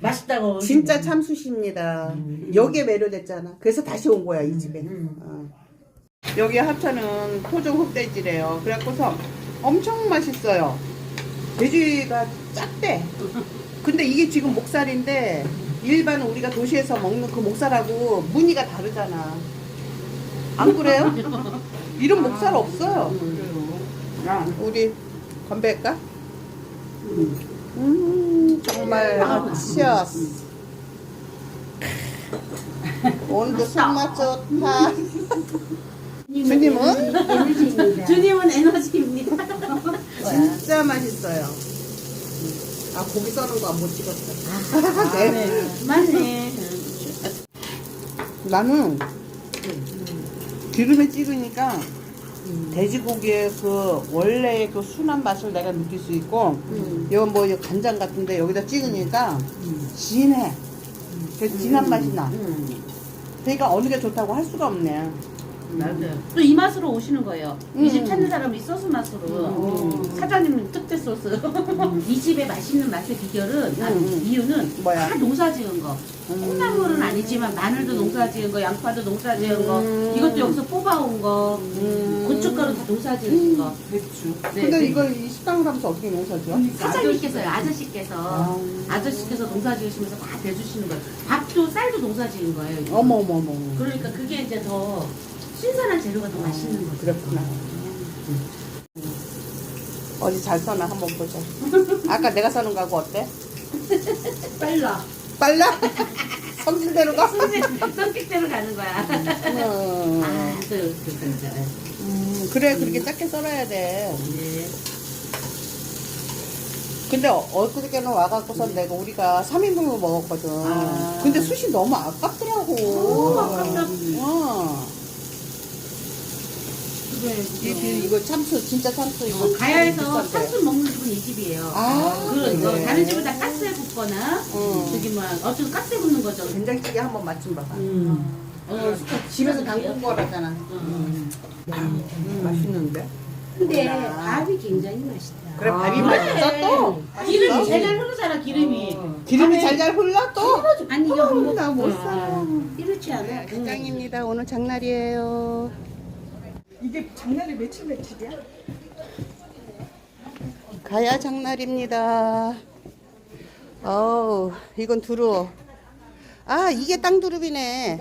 맛있다고. 진짜 참수십니다. 여기에 매료됐잖아. 그래서 다시 온 거야 이 집에. 음. 어. 여기 하천은 토종 흑돼지래요. 그래갖고서 엄청 맛있어요. 돼지가 작대. 근데 이게 지금 목살인데 일반 우리가 도시에서 먹는 그 목살하고 무늬가 다르잖아. 안 그래요? 이런 목살 없어요. 우리 건배할까? 음 정말 치어스. 오늘도 손맛 좋다. 주님은 주님은 에너지입니다. 진짜 맛있어요. 아 고기 써는 거못 찍었어. 네. 맞네. 나는 기름에 찍으니까 돼지고기의 그 원래의 그 순한 맛을 내가 느낄 수 있고 이건 뭐 이거 간장 같은데 여기다 찍으니까 진해. 그 진한 맛이 나. 그러니까 어느 게 좋다고 할 수가 없네. 맞아요. 또 이 맛으로 오시는 거예요. 이집 음. 찾는 사람이 이 소스 맛으로. 사장님 특대 소스. 이 집의 맛있는 맛의 비결은, 아, 음. 이유는 뭐야? 다 농사 지은 거. 콩나물은 아니지만 마늘도 농사 지은 거, 양파도 농사 지은 거, 음. 이것도 여기서 뽑아온 거, 고춧가루 다 농사 지은 거. 배추. 네, 근데 네. 이걸 이 식당을 하면서 어떻게 농사지어? 사장님께서요, 아저씨께서. 아. 아저씨께서 농사 지으시면서 다 대주시는 거예요. 밥도 쌀도 농사 지은 거예요. 이거. 어머 어머 어머. 그러니까 그게 이제 더 신선한 재료가 더 맛있는 거죠. 그렇구나. 어디 잘 써나 한번 보자. 아까 내가 써는 거하고 어때? 빨라. 빨라? 성질대로 가? 성격대로 가는 거야. 음, 아, 또, 그, 음, 그래 그렇게 작게 썰어야 돼. 네. 근데 어- 엊그저께는 와갖고서 내가 우리가 3인분을 먹었거든. 아. 근데 숯이 너무 아깝더라고. 너무 아깝다. 어. 그래, 이, 이, 이거 참수 진짜 참수 이거 어, 가야에서 비싼데. 참수 먹는 집은 이 집이에요. 아, 그런 거. 그래. 다른 집은 다 가스에 굽거나, 응. 저기 뭐, 어쨌든 가스에 굽는 거죠. 된장찌개 한번 맛 좀 봐봐. 어, 집에서 담근 거라잖아. 음. 맛있는데? 근데 밥이 굉장히 맛있다. 그래 밥이 맛있어 또? 기름이 잘잘 흐르잖아, 기름이. 기름이 잘잘 흘러 또? 아니 이거 뭐 나못 살아. 이렇지 않아. 장입니다. 오늘 장날이에요. 이게 장날이 며칠 며칠이야? 가야 장날입니다. 어우, 이건 두루. 아, 이게 땅두릅이네.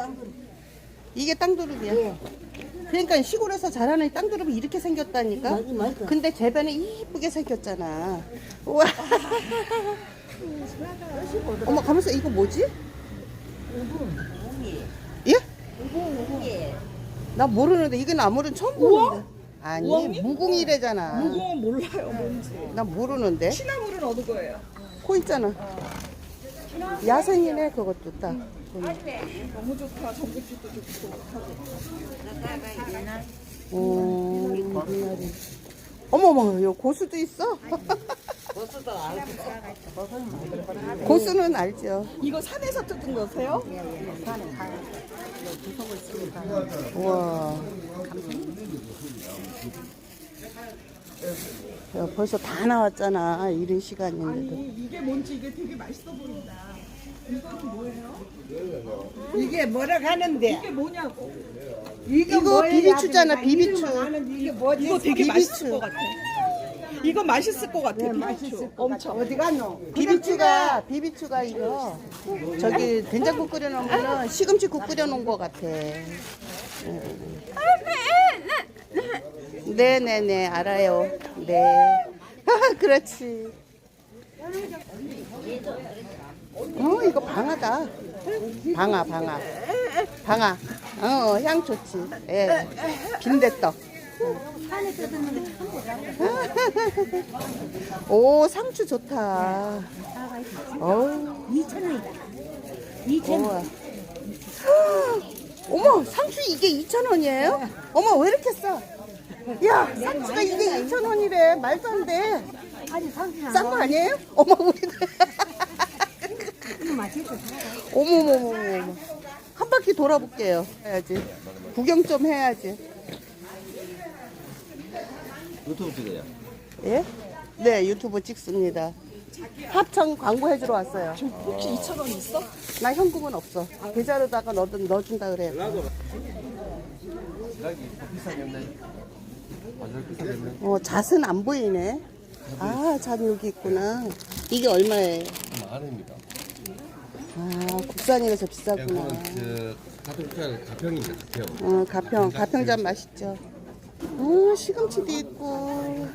이게 땅두릅이야. 그러니까 시골에서 자라는 땅두릅이 이렇게 생겼다니까. 근데 제 배는 이쁘게 생겼잖아. 우와. 어머, 가면서 이거 뭐지? 예? 나 모르는데 이건 아무런 처음 보는데. 아니, 우엉이? 무궁이래잖아. 무궁은 몰라요 뭔지. 나 모르는데. 시나물은 어느 거예요? 코 있잖아. 야생이네 그것도 딱. 너무 좋다. 전기줄도 좋고. 오, 미나리. 어머머, 요 고수도 있어? 고수는 알죠. 이거 산에서 뜯은 거세요? 우와. 야, 벌써 다 나왔잖아. 이른 시간인데도. 아니 이게 뭔지 이게 되게 맛있어 보인다. 이거는 뭐예요? 이게 뭐라 하는데 이게 뭐냐고? 이거, 이거 뭐예요? 비비추잖아, 아줌마? 비비추. 이게 뭐지? 이거 되게 비비추. 맛있을 것 같아. 이거 맛있을 것 같아. 네, 비비추. 맛있을 것 엄청. 어디 갔노? 비비추가, 비비추가 이거, 저기 된장국 끓여놓으면 시금치국 끓여놓은 것 같아. 네네네, 알아요. 네. 그렇지. 어, 이거 방아다. 방아, 방아. 방아. 어, 향 좋지. 예. 빈대떡. 오, 상추 좋다. 어우. 2,000원이다. 2,000원. 우와. 어머, 상추 이게 2,000원이에요? 어머, 왜 이렇게 싸? 야, 상추가 이게 2,000원이래. 말도 안 돼. 아니 상추 싼 거 아니에요? 어머, 우리는. 맛있어. 어머머머머. 한 바퀴 돌아볼게요. 해야지. 구경 좀 해야지. 유튜브 찍어요. 예? 네, 유튜브 찍습니다. 합천 광고 해주러 왔어요. 혹시 2천 원 있어? 나 현금은 없어. 계좌로다가 넣, 넣어준다 그래. 어, 잣은 안 보이네. 아, 잣 여기 있구나. 이게 얼마예요? 만원입니다. 아, 국산이라서 비싸구나. 저 가평 가평입니다. 가평. 어, 가평, 가평젓 맛있죠. 어, 시금치도 있고.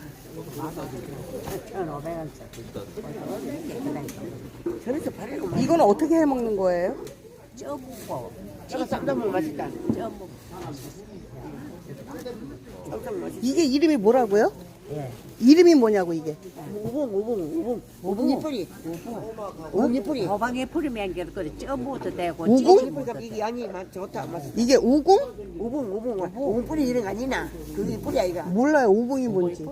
저래서 이건 어떻게 해 먹는 거예요? 쪄먹고 저거 쌈장면 맛있다 쪄먹고 쌈장 맛있다 이게 이름이 뭐라고요? 예. 이름이 뭐냐고 이게? 우봉 우봉 우봉 우봉 예쁘리 우봉 예쁘리 호박에 뿌리면 그래 쪄먹어도 되고 우봉? 이게 양이 맛 좋다 맛 이게 우공? 우봉 우봉 우봉 뿌리 이런 거 아니나 그게 뿌리 아이가 몰라요. 우봉이 뭔지.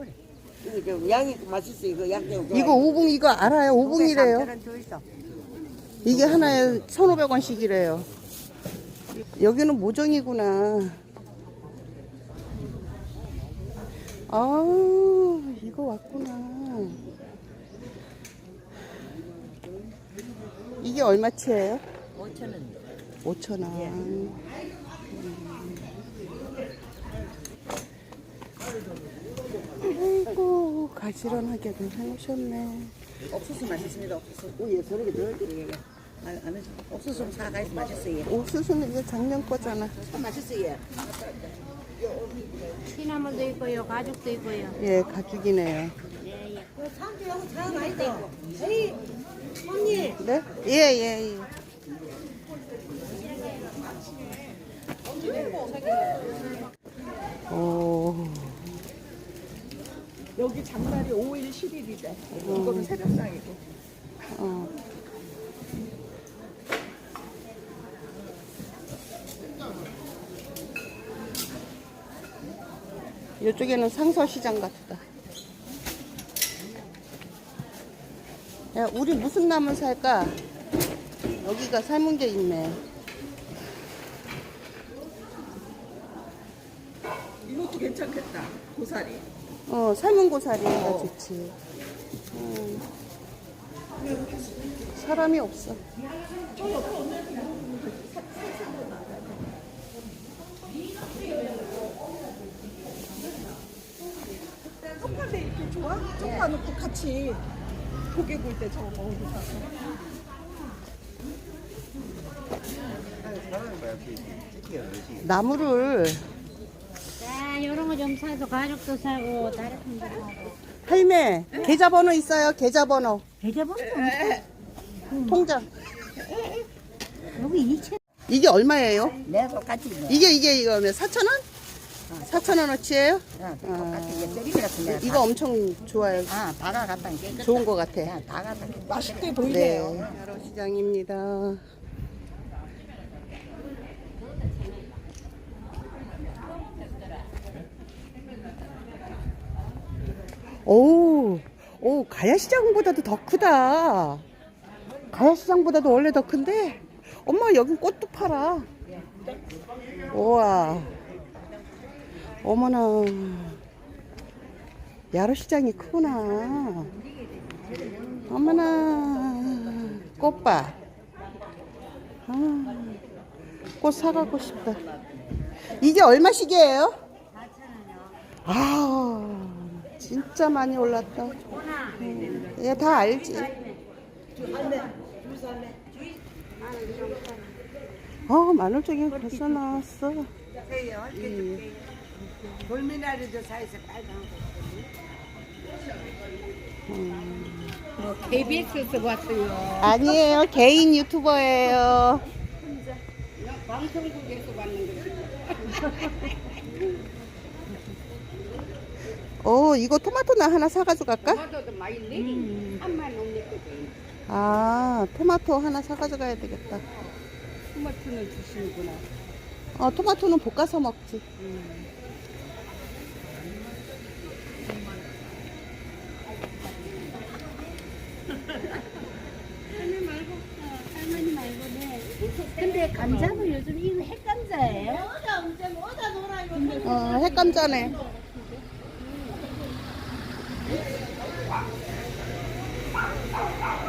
이게 좀 양이 맛있어 이거 양념 이거 우봉 이거 알아요. 우봉이래요. 있어 이게 하나에 1,500원씩이래요. 여기는 모종이구나. 아, 이거 왔구나. 이게 얼마치예요? 5천 원 5,000원. 아이고, 가지런하게도 해놓으셨네. 옥수수 맛있습니다 옥수수 우예 저렇게 안 해서 옥수수 좀 사가서 맛있어요 옥수수는 이거 작년 거잖아. 참 맛있어요 시나물도 있고요, 가죽도 있고요. 예, 가죽이네요. 네? 예, 예, 예. 오, 여기 장날이 5일 10일이래. 이거는 새벽상이고. 어. 이쪽에는 상서시장 같다. 야, 우리 무슨 나물 살까? 여기가 삶은 게 있네. 이것도 괜찮겠다. 고사리. 어, 삶은 고사리가 좋지. 음. 사람이 없어. 쪽파인데 이렇게 좋아? 쪽파 넣고 같이 고개 볼때 저거 먹어도 사서. 나무를 자, 이런 거 좀 사도 가죽도 사고 다른 거 사고. 할매 계좌번호 있어요 계좌번호 계좌번호 통장 여기 2천 이게 얼마예요? 내가 똑같이 뭐 이게 이게 이거면 4천 원? 4천 원어치예요? 어, 이게 같은 데 이거 엄청 좋아요. 아 다가 갖다 깨끗 좋은 거 같아. 야 다가 갖다. 맛있게 네. 보이네요. 하루 시장입니다. 오, 오 가야시장보다도 더 크다. 가야시장보다도 원래 더 큰데? 엄마 여긴 꽃도 팔아. 우와 어머나. 야로시장이 크구나. 어머나. 꽃봐 아, 꽃 사가고 싶다. 이게 얼마씩이에요? 아 진짜 많이 올랐다. 음, 얘다 알지? 어 마늘종이 벌써 나왔어 돌미나리도 사이서 빨간 KBS에서 왔어요. 아니에요 개인 유튜버예요 방송국에서 왔는 오 이거 토마토나 하나 사가지고 갈까? 거도 많이 내리. 한만 넘겼거든. 아 토마토 하나 사가지고 가야 되겠다 토마토는 주시는구나. 어 토마토는 볶아서 먹지 할머니 말고, 어, 할머니 말고 네. 근데 감자는 요즘 이거 핵감자예요? 어 핵감자네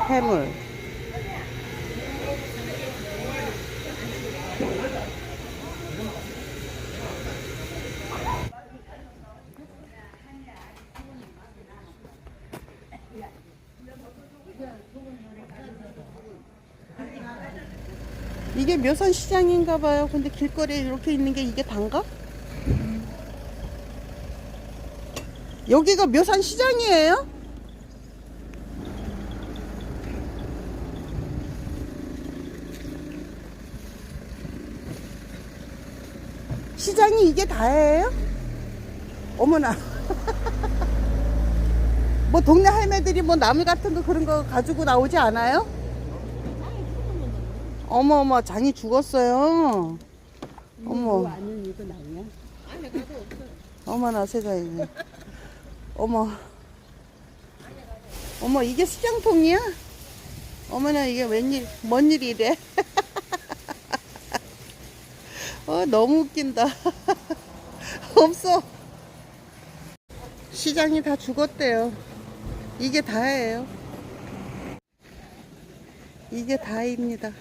해물. 이게 묘산 시장인가 봐요. 근데 길거리에 이렇게 있는 게 이게 단가? 여기가 묘산 시장이에요? 시장이 이게 다예요? 어머나. 뭐 동네 할매들이 뭐 나물 같은 거 그런 거 가지고 나오지 않아요? 어머 어머 장이 죽었어요. 어머. 아는 이거 나냐? 어머나 세상에. 어머. 어머 이게 수장통이야? 어머나 이게 웬일 뭔 일이래? 어 너무 웃긴다. 없어. 시장이 다 죽었대요. 이게 다예요. 이게 다입니다.